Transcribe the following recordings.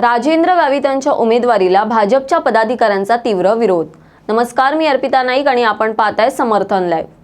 राजेंद्र गावित यांच्या उमेदवारीला भाजपच्या पदाधिकाऱ्यांचा तीव्र विरोध. नमस्कार मी अर्पिता नाईक आणि आपण पाहताय समर्थन लाईव्ह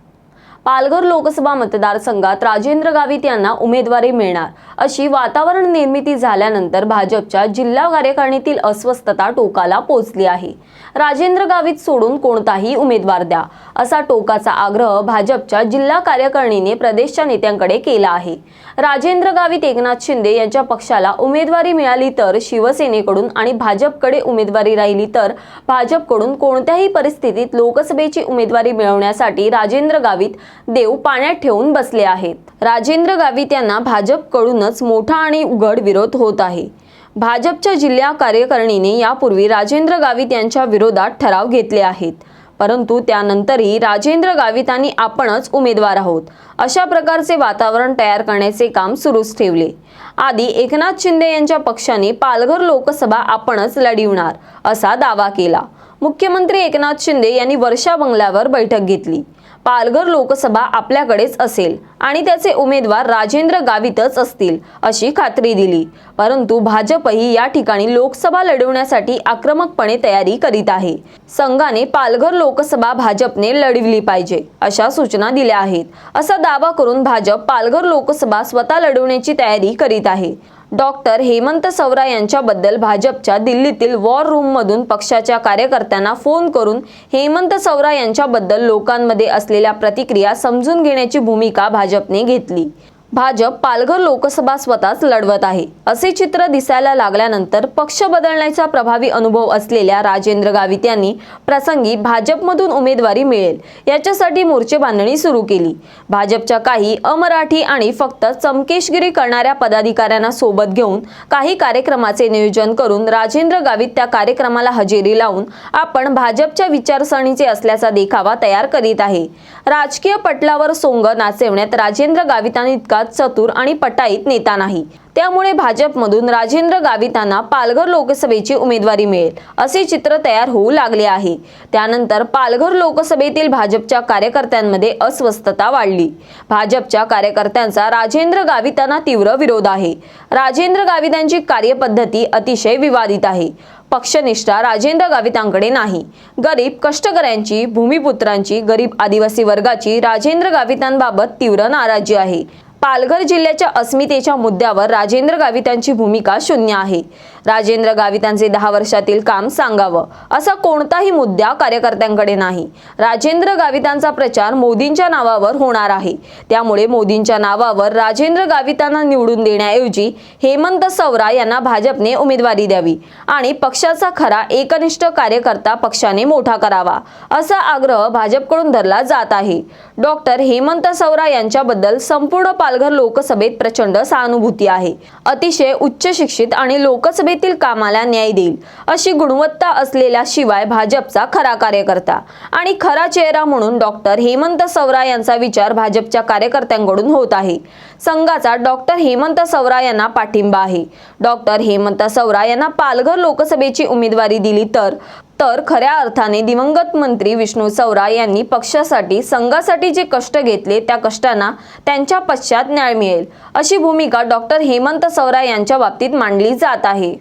पालघर लोकसभा मतदारसंघात राजेंद्र गावित यांना उमेदवारी मिळणार. अशी वातावरण निर्मिती झाल्यानंतर भाजपच्या जिल्हा कार्यकारिणीतील अस्वस्थता टोकाला पोहोचली आहे. राजेंद्र गावित सोडून कोणताही उमेदवार द्या असा टोकाचा आग्रह भाजपच्या जिल्हा कार्यकारिणीने प्रदेशच्या नेत्यांकडे केला आहे. राजेंद्र गावित एकनाथ शिंदे यांच्या पक्षाला उमेदवारी मिळाली तर शिवसेनेकडून आणि भाजपकडे उमेदवारी राहिली तर भाजपकडून कोणत्याही परिस्थितीत लोकसभेची उमेदवारी मिळवण्यासाठी राजेंद्र गावित देव पाण्यात ठेवून बसले आहेत. राजेंद्र गावित यांना भाजपकडूनच मोठा आणि उघड विरोध होत आहे. भाजपच्या जिल्हा कार्यकारिणीने यापूर्वी राजेंद्र गावित यांच्या विरोधात ठराव घेतले आहेत. परंतु त्यानंतरही राजेंद्र गावितांनी आपणच उमेदवार आहोत. अशा प्रकारचे वातावरण तयार करण्याचे काम सुरूच ठेवले. आधी एकनाथ शिंदे यांच्या पक्षाने पालघर लोकसभा आपणच लढविणार असा दावा केला. मुख्यमंत्री एकनाथ शिंदे यांनी वर्षा बंगल्यावर बैठक घेतली. पालघर लोकसभा आपल्याकडेच असेल आणि त्याचे उमेदवार राजेंद्र गावितच असतील अशी खात्री दिली. परंतु भाजपही या ठिकाणी लोकसभा लढवण्यासाठी आक्रमकपणे तयारी करीत आहे. संघाने पालघर लोकसभा भाजपने लढविली पाहिजे अशा सूचना दिल्या आहेत. असा दावा करून भाजप पालघर लोकसभा स्वतः लढवण्याची तयारी करीत आहे. डॉक्टर हेमंत सवरा यांच्याबद्दल भाजपच्या दिल्लीतील वॉर रूममधून पक्षाच्या कार्यकर्त्यांना फोन करून हेमंत सवरा यांच्याबद्दल लोकांमध्ये असलेल्या प्रतिक्रिया समजून घेण्याची भूमिका भाजपने घेतली. भाजप पालघर लोकसभा स्वतःच लढवत आहे. असे चित्र दिसायला लागल्यानंतर पक्ष बदलण्याचा प्रभावी अनुभव असलेल्या राजेंद्र गावित यांनी प्रसंगी भाजपमधून उमेदवारी मिळेल. याच्यासाठी मोर्चे बांधणी सुरू केली. भाजपच्या काही अमराठी आणि फक्त चमकेशगिरी करणाऱ्या पदाधिकाऱ्यांना सोबत घेऊन काही कार्यक्रमाचे नियोजन करून राजेंद्र गावित त्या कार्यक्रमाला हजेरी लावून आपण भाजपच्या विचारसरणीचे असल्याचा देखावा तयार करीत आहे. राजकीय पटलावर सोंग नाचवण्यात राजेंद्र गावितांनी इतका चतुर आणि पटाईत नेता नाही. त्यामुळे भाजपमधून राजेंद्र गावितांना पालघर लोकसभेची उमेदवारी मिळेल असे चित्र तयार होऊ लागले आहे. त्यानंतर पालघर लोकसभेतील भाजपच्या कार्यकर्त्यांमध्ये अस्वस्थता वाढली. भाजपच्या कार्यकर्त्यांचा राजेंद्र गावितांना तीव्र विरोध आहे. राजेंद्र गावितांची कार्यपद्धती अतिशय विवादित आहे. पक्षनिष्ठा राजेंद्र गावितांकडे नाही. गरीब कष्टकऱ्यांची भूमिपुत्रांची गरीब आदिवासी वर्गाची राजेंद्र गावितांबाबत तीव्र नाराजी आहे. पालघर जिल्ह्याच्या अस्मितेच्या मुद्द्यावर राजेंद्र गावितांची भूमिका शून्य आहे. राजेंद्र गावितांचे दहा वर्षातील काम सांगावं असा कोणताही मुद्दा कार्यकर्त्यांकडे नाही. राजेंद्र गावितांचा प्रचार मोदींच्या नावावर होणार आहे. त्यामुळे मोदींच्या नावावर राजेंद्र गावितांना निवडून देण्याऐवजी हेमंत सवरा यांना भाजपने उमेदवारी द्यावी आणि पक्षाचा खरा एकनिष्ठ कार्यकर्ता पक्षाने मोठा करावा असा आग्रह भाजपकडून धरला जात आहे. डॉक्टर हेमंत सवरा यांच्याबद्दल संपूर्ण पालघर लोकसभेत प्रचंड सहानुभूती आहे. अतिशय उच्च शिक्षित आणि लोकसभेतील कामाला न्याय देईल अशी गुणवत्ता असलेल्या शिवाय भाजपचा खरा कार्यकर्ता आणि खरा चेहरा म्हणून डॉक्टर हेमंत सवरा यांचा विचार भाजपच्या कार्यकर्त्यांकडून होत आहे. संघाचा डॉक्टर हेमंत सवरा यांना पाठिंबा आहे. डॉक्टर हेमंत सवरा यांना पालघर लोकसभेची उमेदवारी दिली तर तर खऱ्या अर्थाने दिवंगत मंत्री विष्णू सवरा यांनी पक्षासाठी संघासाठी जे कष्ट घेतले त्या कष्टांना त्यांच्या पश्चात न्याय मिळेल अशी भूमिका डॉक्टर हेमंत सवरा यांच्या बाबतीत मांडली जात आहे.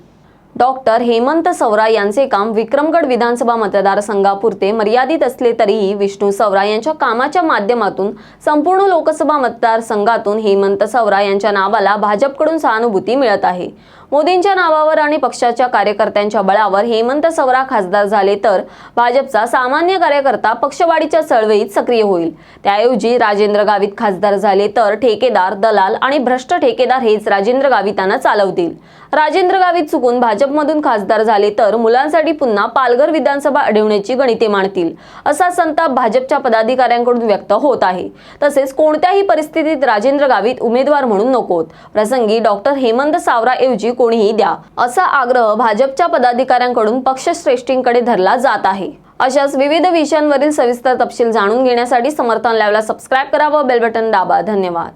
डॉक्टर हेमंत सवरा यांचे काम विक्रमगड विधानसभा मतदारसंघापुरते मर्यादित असले तरीही विष्णू सवरा यांच्या कामाच्या माध्यमातून संपूर्ण लोकसभा मतदारसंघातून हेमंत सवरा यांच्या नावाला भाजपकडून सहानुभूती मिळत आहे. मोदींच्या नावावर आणि पक्षाच्या कार्यकर्त्यांच्या बळावर हेमंत सवरा खासदार झाले तर भाजपचा सामान्य कार्यकर्ता पक्षवाढीच्या चळवळीत सक्रिय होईल. त्याऐवजी राजेंद्र गावित खासदार झाले तर ठेकेदार दलाल आणि भ्रष्ट ठेकेदार हेच राजेंद्र गावितांना चालवतील. राजेंद्र गावित चुकून भाजप भाजपमधून खासदार झाले तर मुलांसाठी पुन्हा पालघर विधानसभा अडवण्याची गणिते मांडतील असा संताप भाजपच्या पदाधिकाऱ्यांकडून व्यक्त होत आहे. तसेच कोणत्याही परिस्थितीत राजेंद्र गावित उमेदवार म्हणून नकोत. प्रसंगी डॉक्टर हेमंत सावराऐवजी कोणीही द्या असा आग्रह भाजपच्या पदाधिकाऱ्यांकडून पक्षश्रेष्ठींकडे धरला जात आहे. अशाच विविध विषयांवरील सविस्तर तपशील जाणून घेण्यासाठी समर्थन लावला सबस्क्राईब करा व बेल बटन दाबा. धन्यवाद.